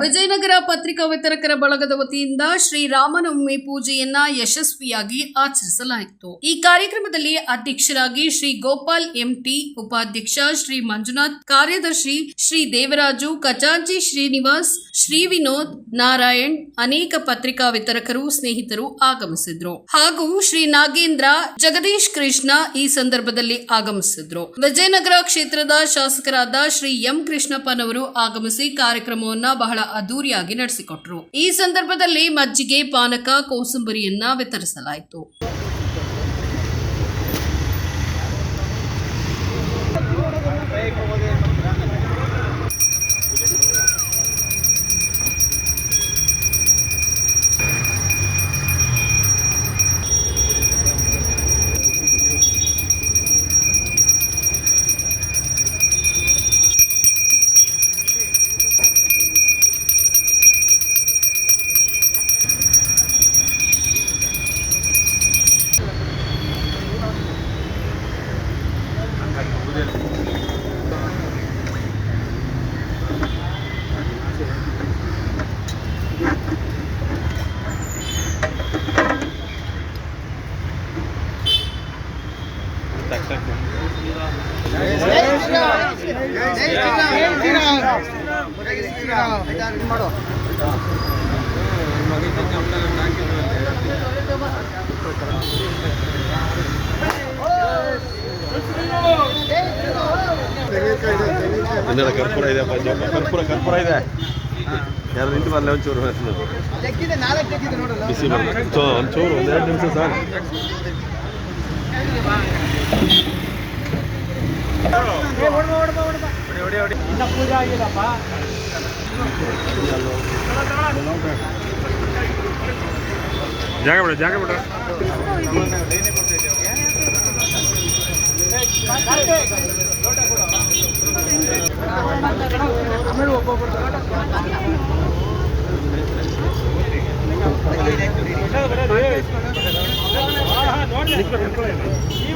ವಿಜಯನಗರ ಪತ್ರಿಕಾ ವಿತರಕರ ಬಳಗದ ವತಿಯಿಂದ ಶ್ರೀರಾಮನವಮಿ ಪೂಜೆಯನ್ನ ಯಶಸ್ವಿಯಾಗಿ ಆಚರಿಸಲಾಯಿತು. ಈ ಕಾರ್ಯಕ್ರಮದಲ್ಲಿ ಅಧ್ಯಕ್ಷರಾಗಿ ಶ್ರೀ ಗೋಪಾಲ್ ಎಂಟಿ, ಉಪಾಧ್ಯಕ್ಷ ಶ್ರೀ ಮಂಜುನಾಥ್, ಕಾರ್ಯದರ್ಶಿ ಶ್ರೀ ದೇವರಾಜು, ಖಜಾಂಚಿ ಶ್ರೀನಿವಾಸ್, ಶ್ರೀ ವಿನೋದ್ ನಾರಾಯಣ್ ಅನೇಕ ಪತ್ರಿಕಾ ವಿತರಕರು, ಸ್ನೇಹಿತರು ಆಗಮಿಸಿದ್ರು. ಹಾಗೂ ಶ್ರೀ ನಾಗೇಂದ್ರ, ಜಗದೀಶ್ ಕೃಷ್ಣ ಈ ಸಂದರ್ಭದಲ್ಲಿ ಆಗಮಿಸಿದ್ರು. ವಿಜಯನಗರ ಕ್ಷೇತ್ರದ ಶಾಸಕರಾದ ಶ್ರೀ ಎಂ ಕೃಷ್ಣಪ್ಪನವರು ಆಗಮಿಸಿ ಕಾರ್ಯಕ್ರಮವನ್ನ ಬಹಳ ಅದ್ದೂರಿಯಾಗಿ ನಡೆಸಿಕೊಟ್ರು. ಈ ಸಂದರ್ಭದಲ್ಲಿ ಮಜ್ಜಿಗೆ ಪಾನಕ ಕೋಸಂಬರಿಯನ್ನ ವಿತರಿಸಲಾಯಿತು. ಹಿಂದೆಲ್ಲ ಕರ್ಪೂರ ಇದೆ ಪಂಜಾಬ್ ಕರ್ಪೂರ ಕರ್ಪೂರ ಇದೆ. ಯಾರು ನಿಂತು ಬರಲ್ಲ ಒಂಚೂರು ಬಿಸಿ ಬರಲ್ಲ ಸೊ ಒಂಚೂರು ಒಂದು ಎರಡು ನಿಮಿಷ ಸರ್ जाके बेटा जाके बेटा हाँ हाँ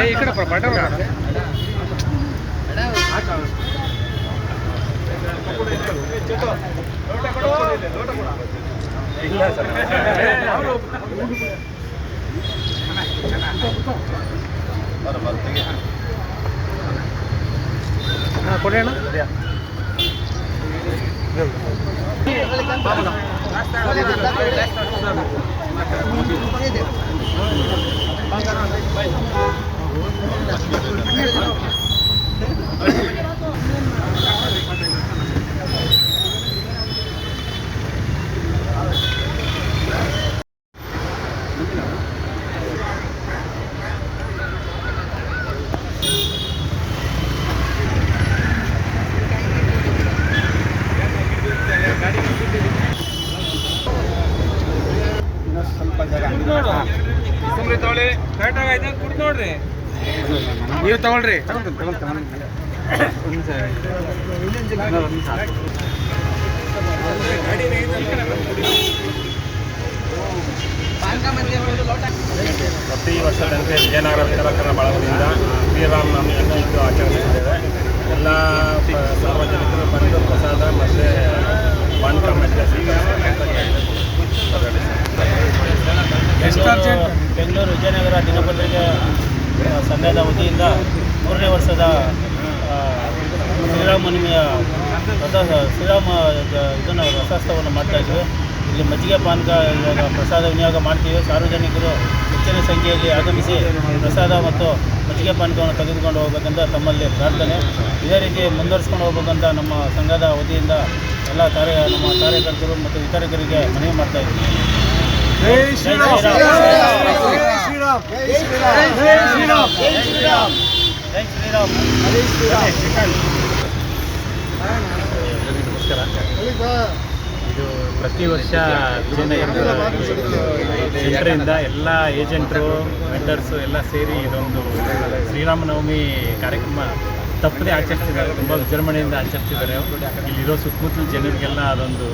ಈ ಕಡೆ ಬಟ ಇಲ್ಲ Thank you. ಅಣ್ಣ ತಗೊಳ್ಳಿ. ಕರೆಕ್ಟಾಗಿ ಆಯ್ತು ಕುಡ್ದು ನೋಡ್ರಿ. ನೀವು ತಗೊಳ್ರಿ. ಪ್ರತಿ ವರ್ಷದಂತೆ ವಿಜಯನಗರ ವಿತರಕರ ಬಳಗದಿಂದ ಶ್ರೀರಾಮನವಮಿಯನ್ನು ಇಂದು ಆಚರಿಸುತ್ತಿದ್ದೇವೆ. ಎಲ್ಲ ಸಾರ್ವಜನಿಕರು ಬಂದು ಪ್ರಸಾದ ಮತ್ತು ಪಾನಕ ಮಧ್ಯ ಬೆಂಗಳೂರು ವಿಜಯನಗರ ದಿನಪತ್ರಿಕೆ ಸಂಘದ ವತಿಯಿಂದ ಮೂರನೇ ವರ್ಷದ ಶ್ರೀರಾಮ ಶ್ರೀರಾಮನಿಮೆಯ ರಥ ಶ್ರೀರಾಮ ಇದನ್ನು ರಥೋತ್ಸವವನ್ನು ಮಾಡ್ತಾ ಇದ್ದೀವಿ. ಇಲ್ಲಿ ಮಜ್ಜಿಗೆ ಪಾನಕ, ಇವಾಗ ಪ್ರಸಾದ ವಿನಿಯೋಗ ಮಾಡ್ತೀವಿ. ಸಾರ್ವಜನಿಕರು ಹೆಚ್ಚಿನ ಸಂಖ್ಯೆಯಲ್ಲಿ ಆಗಮಿಸಿ ಪ್ರಸಾದ ಮತ್ತು ಮಜ್ಜಿಗೆ ಪಾನಕವನ್ನು ತೆಗೆದುಕೊಂಡು ಹೋಗಬೇಕಂತ ತಮ್ಮಲ್ಲಿ ಪ್ರಾರ್ಥನೆ. ಇದೇ ರೀತಿ ಮುಂದುವರಿಸ್ಕೊಂಡು ಹೋಗ್ಬೇಕಂತ ನಮ್ಮ ಸಂಘದ ವತಿಯಿಂದ ಎಲ್ಲ ಕಾರ್ಯ ನಮ್ಮ ಕಾರ್ಯಕರ್ತರು ಮತ್ತು ವಿತರಕರಿಗೆ ಮನವಿ ಮಾಡ್ತಾ ಇದ್ದೀನಿ ಜೈ ಇದು ಪ್ರತಿ ವರ್ಷ ಜನರಿಂದ ಎಲ್ಲ ಏಜೆಂಟರು ವೆಂಡರ್ಸು ಎಲ್ಲ ಸೇರಿ ಇದೊಂದು ಶ್ರೀರಾಮನವಮಿ ಕಾರ್ಯಕ್ರಮ. ತಪ್ಪದೇ ಆಚರಿಸ್ತಿದ್ದಾರೆ. ತುಂಬ ವಿಜೃಂಭಣೆಯಿಂದ ಆಚರಿಸ್ತಿದ್ದಾರೆ. ಇಲ್ಲಿರೋ ಸುತ್ತಮುತ್ತಲ ಜನರಿಗೆಲ್ಲ ಅದೊಂದು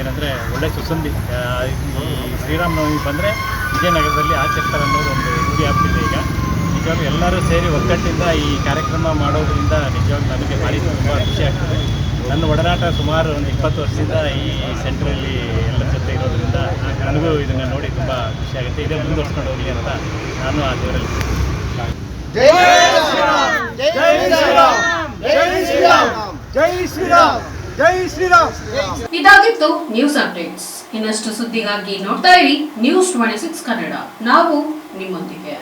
ಏನಂದರೆ ಒಳ್ಳೆ ಸುಸಂಧಿ. ಶ್ರೀರಾಮನವಮಿ ಬಂದರೆ ವಿಜಯನಗರದಲ್ಲಿ ಆಚರಿಸ್ತಾರೆ ಅನ್ನೋದು ಒಂದು ಗುರಿ ಆಗ್ತಿದೆ ಈಗ. ನಿಜವಾಗ ಎಲ್ಲರೂ ಸೇರಿ ಒಗ್ಗಟ್ಟಿಂದ ಈ ಕಾರ್ಯಕ್ರಮ ಮಾಡೋದ್ರಿಂದ ನಿಜವಾಗ್ಲೂ ನನಗೆ ಭಾರಿ ತುಂಬ ಖುಷಿ ಆಗ್ತದೆ. ನನ್ನ ಒಡನಾಟ ಸುಮಾರು ಒಂದು ಇಪ್ಪತ್ತು ವರ್ಷದಿಂದ ಈ ಸೆಂಟ್ರಲ್ಲಿ ಎಲ್ಲ ಜೊತೆ ಇರೋದ್ರಿಂದ ನನಗೂ ಇದನ್ನು ನೋಡಿ ತುಂಬ ಖುಷಿಯಾಗುತ್ತೆ ಇದೇ ಮುಂದುವರ್ಸ್ಕೊಂಡು ಹೋಗಲಿ ಅಂತ ನಾನು ಆ ದೇವರಲ್ಲಿ ಶ್ರೀರಾಮ್, ಜೈ ಜೈ ಶ್ರೀರಾಮ್. ಇದಾಗಿತ್ತು ನ್ಯೂಸ್ ಅಪ್ಡೇಟ್ಸ್. ಇನ್ನಷ್ಟು ಸುದ್ದಿಗಾಗಿ ನೋಡ್ತಾ ಇರಿ ನ್ಯೂಸ್ ಟ್ವೆಂಟಿ ಸಿಕ್ಸ್ ಕನ್ನಡ. ನಾವು ನಿಮ್ಮೊಂದಿಗೆ.